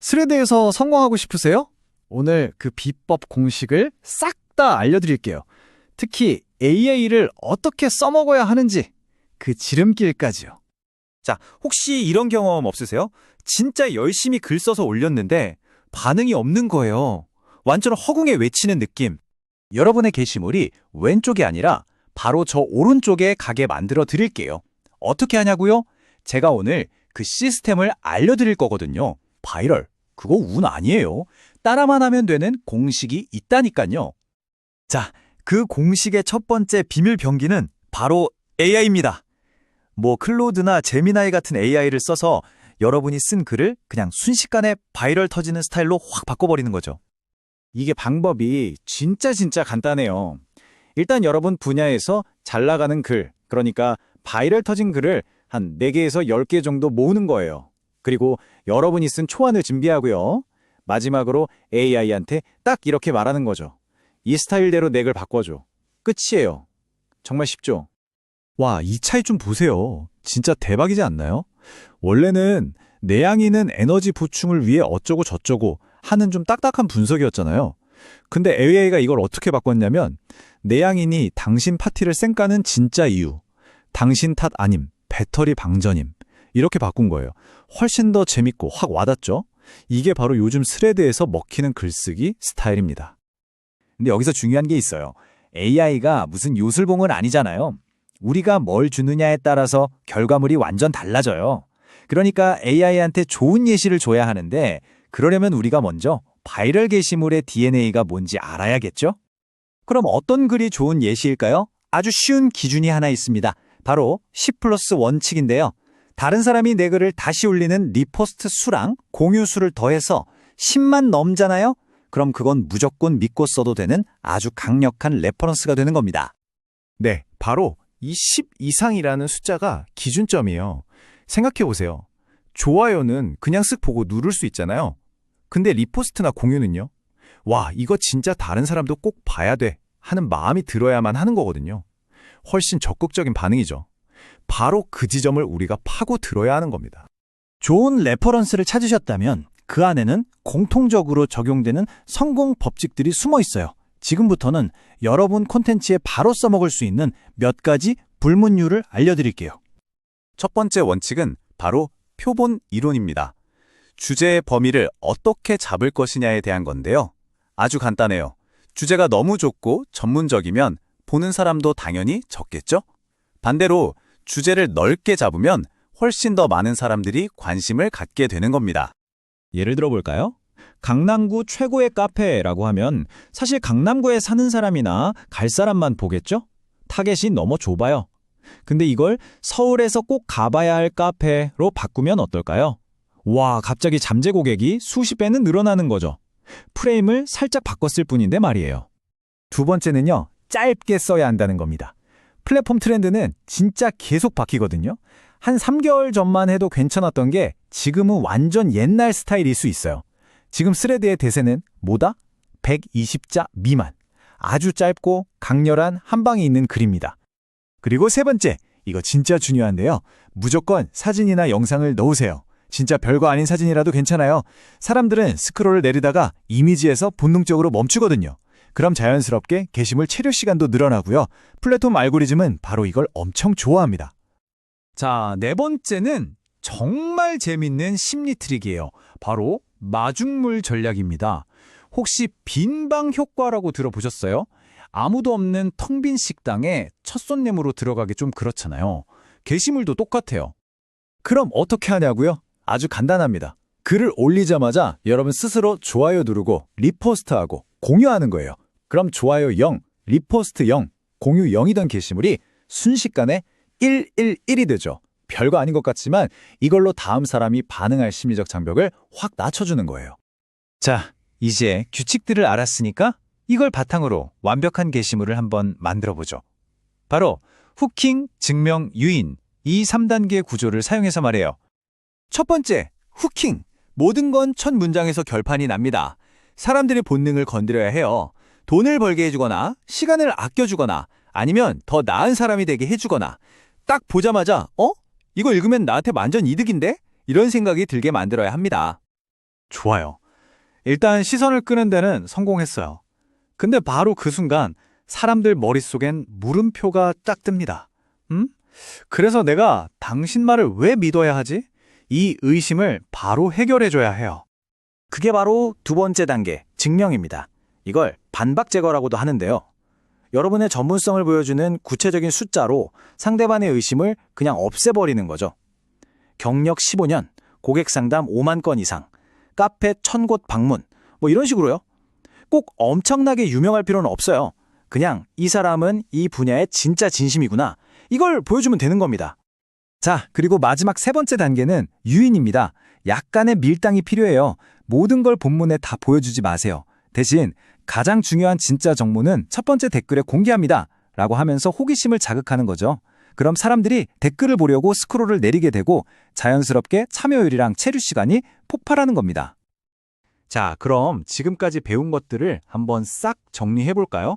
스레드에서 성공하고 싶으세요? 오늘 그 비법 공식을 싹 다 알려드릴게요. 특히 AI를 어떻게 써먹어야 하는지 그 지름길까지요. 자, 혹시 이런 경험 없으세요? 진짜 열심히 글 써서 올렸는데 반응이 없는 거예요. 완전 허공에 외치는 느낌. 여러분의 게시물이 왼쪽이 아니라 바로 저 오른쪽에 가게 만들어 드릴게요. 어떻게 하냐고요? 제가 오늘 그 시스템을 알려드릴 거거든요. 바이럴. 그거 운 아니에요. 따라만 하면 되는 공식이 있다니까요. 자, 그 공식의 첫 번째 비밀 병기는 바로 AI입니다. 뭐 클로드나 제미나이 같은 AI를 써서 여러분이 쓴 글을 그냥 순식간에 바이럴 터지는 스타일로 확 바꿔버리는 거죠. 이게 방법이 진짜 진짜 간단해요. 일단 여러분 분야에서 잘 나가는 글, 그러니까 바이럴 터진 글을 한 4개에서 10개 정도 모으는 거예요. 그리고 여러분이 쓴 초안을 준비하고요. 마지막으로 AI한테 딱 이렇게 말하는 거죠. 이 스타일대로 내글 바꿔줘. 끝이에요. 정말 쉽죠? 와, 이 차이 좀 보세요. 진짜 대박이지 않나요? 원래는 내양이는 에너지 보충을 위해 어쩌고 저쩌고 하는 좀 딱딱한 분석이었잖아요. 근데 AI가 이걸 어떻게 바꿨냐면 내양인이 당신 파티를 쌩까는 진짜 이유, 당신 탓 아님, 배터리 방전임 이렇게 바꾼 거예요. 훨씬 더 재밌고 확 와닿죠? 이게 바로 요즘 스레드에서 먹히는 글쓰기 스타일입니다. 근데 여기서 중요한 게 있어요. AI가 무슨 요술봉은 아니잖아요. 우리가 뭘 주느냐에 따라서 결과물이 완전 달라져요. 그러니까 AI한테 좋은 예시를 줘야 하는데 그러려면 우리가 먼저 바이럴 게시물의 DNA가 뭔지 알아야겠죠? 그럼 어떤 글이 좋은 예시일까요? 아주 쉬운 기준이 하나 있습니다. 바로 10 플러스 원칙인데요. 다른 사람이 내 글을 다시 올리는 리포스트 수랑 공유 수를 더해서 10만 넘잖아요? 그럼 그건 무조건 믿고 써도 되는 아주 강력한 레퍼런스가 되는 겁니다. 네, 바로 이 10 이상이라는 숫자가 기준점이에요. 생각해 보세요. 좋아요는 그냥 쓱 보고 누를 수 있잖아요. 근데 리포스트나 공유는요? 와, 이거 진짜 다른 사람도 꼭 봐야 돼 하는 마음이 들어야만 하는 거거든요. 훨씬 적극적인 반응이죠. 바로 그 지점을 우리가 파고 들어야 하는 겁니다. 좋은 레퍼런스를 찾으셨다면 그 안에는 공통적으로 적용되는 성공 법칙들이 숨어 있어요. 지금부터는 여러분 콘텐츠에 바로 써먹을 수 있는 몇 가지 불문율을 알려드릴게요. 첫 번째 원칙은 바로 표본 이론입니다. 주제의 범위를 어떻게 잡을 것이냐에 대한 건데요. 아주 간단해요. 주제가 너무 좁고 전문적이면 보는 사람도 당연히 적겠죠? 반대로 주제를 넓게 잡으면 훨씬 더 많은 사람들이 관심을 갖게 되는 겁니다. 예를 들어 볼까요? 강남구 최고의 카페라고 하면 사실 강남구에 사는 사람이나 갈 사람만 보겠죠? 타겟이 너무 좁아요. 근데 이걸 서울에서 꼭 가봐야 할 카페로 바꾸면 어떨까요? 와, 갑자기 잠재 고객이 수십 배는 늘어나는 거죠. 프레임을 살짝 바꿨을 뿐인데 말이에요. 두 번째는요, 짧게 써야 한다는 겁니다. 플랫폼 트렌드는 진짜 계속 바뀌거든요. 한 3개월 전만 해도 괜찮았던 게 지금은 완전 옛날 스타일일 수 있어요. 지금 스레드의 대세는 뭐다? 120자 미만. 아주 짧고 강렬한 한 방이 있는 글입니다. 그리고 세 번째, 이거 진짜 중요한데요. 무조건 사진이나 영상을 넣으세요. 진짜 별거 아닌 사진이라도 괜찮아요. 사람들은 스크롤을 내리다가 이미지에서 본능적으로 멈추거든요. 그럼 자연스럽게 게시물 체류 시간도 늘어나고요. 플랫폼 알고리즘은 바로 이걸 엄청 좋아합니다. 자, 네 번째는 정말 재밌는 심리 트릭이에요. 바로 마중물 전략입니다. 혹시 빈방 효과라고 들어보셨어요? 아무도 없는 텅 빈 식당에 첫 손님으로 들어가기 좀 그렇잖아요. 게시물도 똑같아요. 그럼 어떻게 하냐고요? 아주 간단합니다. 글을 올리자마자 여러분 스스로 좋아요 누르고 리포스트하고 공유하는 거예요. 그럼 좋아요 0, 리포스트 0, 공유 0이던 게시물이 순식간에 111이 되죠. 별거 아닌 것 같지만 이걸로 다음 사람이 반응할 심리적 장벽을 확 낮춰주는 거예요. 자, 이제 규칙들을 알았으니까 이걸 바탕으로 완벽한 게시물을 한번 만들어 보죠. 바로 후킹, 증명, 유인 이 3단계 구조를 사용해서 말해요. 첫 번째, 후킹. 모든 건 첫 문장에서 결판이 납니다. 사람들의 본능을 건드려야 해요. 돈을 벌게 해주거나 시간을 아껴주거나 아니면 더 나은 사람이 되게 해주거나 딱 보자마자 어? 이거 읽으면 나한테 완전 이득인데? 이런 생각이 들게 만들어야 합니다. 좋아요. 일단 시선을 끄는 데는 성공했어요. 근데 바로 그 순간 사람들 머릿속엔 물음표가 딱 뜹니다. 음? 그래서 내가 당신 말을 왜 믿어야 하지? 이 의심을 바로 해결해줘야 해요. 그게 바로 두 번째 단계, 증명입니다. 이걸 반박 제거라고도 하는데요. 여러분의 전문성을 보여주는 구체적인 숫자로 상대방의 의심을 그냥 없애버리는 거죠. 경력 15년, 고객 상담 5만 건 이상, 카페 1000곳 방문, 뭐 이런 식으로요. 꼭 엄청나게 유명할 필요는 없어요. 그냥 이 사람은 이 분야에 진짜 진심이구나. 이걸 보여주면 되는 겁니다. 자, 그리고 마지막 세 번째 단계는 유인입니다. 약간의 밀당이 필요해요. 모든 걸 본문에 다 보여주지 마세요. 대신 가장 중요한 진짜 정보는 첫 번째 댓글에 공개합니다. 라고 하면서 호기심을 자극하는 거죠. 그럼 사람들이 댓글을 보려고 스크롤을 내리게 되고 자연스럽게 참여율이랑 체류 시간이 폭발하는 겁니다. 자, 그럼 지금까지 배운 것들을 한번 싹 정리해 볼까요?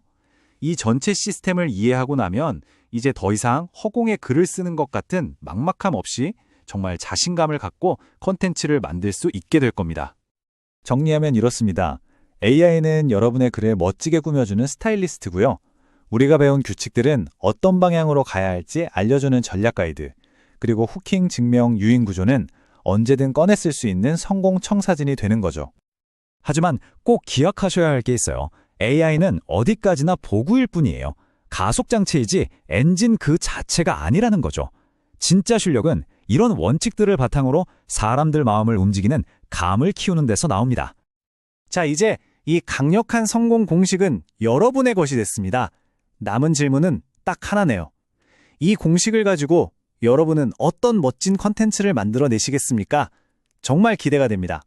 이 전체 시스템을 이해하고 나면 이제 더 이상 허공에 글을 쓰는 것 같은 막막함 없이 정말 자신감을 갖고 컨텐츠를 만들 수 있게 될 겁니다. 정리하면 이렇습니다. AI는 여러분의 글을 멋지게 꾸며주는 스타일리스트고요. 우리가 배운 규칙들은 어떤 방향으로 가야 할지 알려주는 전략 가이드, 그리고 후킹, 증명, 유인 구조는 언제든 꺼내 쓸 수 있는 성공 청사진이 되는 거죠. 하지만 꼭 기억하셔야 할 게 있어요. AI는 어디까지나 보구일 뿐이에요. 가속장치이지 엔진 그 자체가 아니라는 거죠. 진짜 실력은 이런 원칙들을 바탕으로 사람들 마음을 움직이는 감을 키우는 데서 나옵니다. 자, 이제 이 강력한 성공 공식은 여러분의 것이 됐습니다. 남은 질문은 딱 하나네요. 이 공식을 가지고 여러분은 어떤 멋진 컨텐츠를 만들어 내시겠습니까? 정말 기대가 됩니다.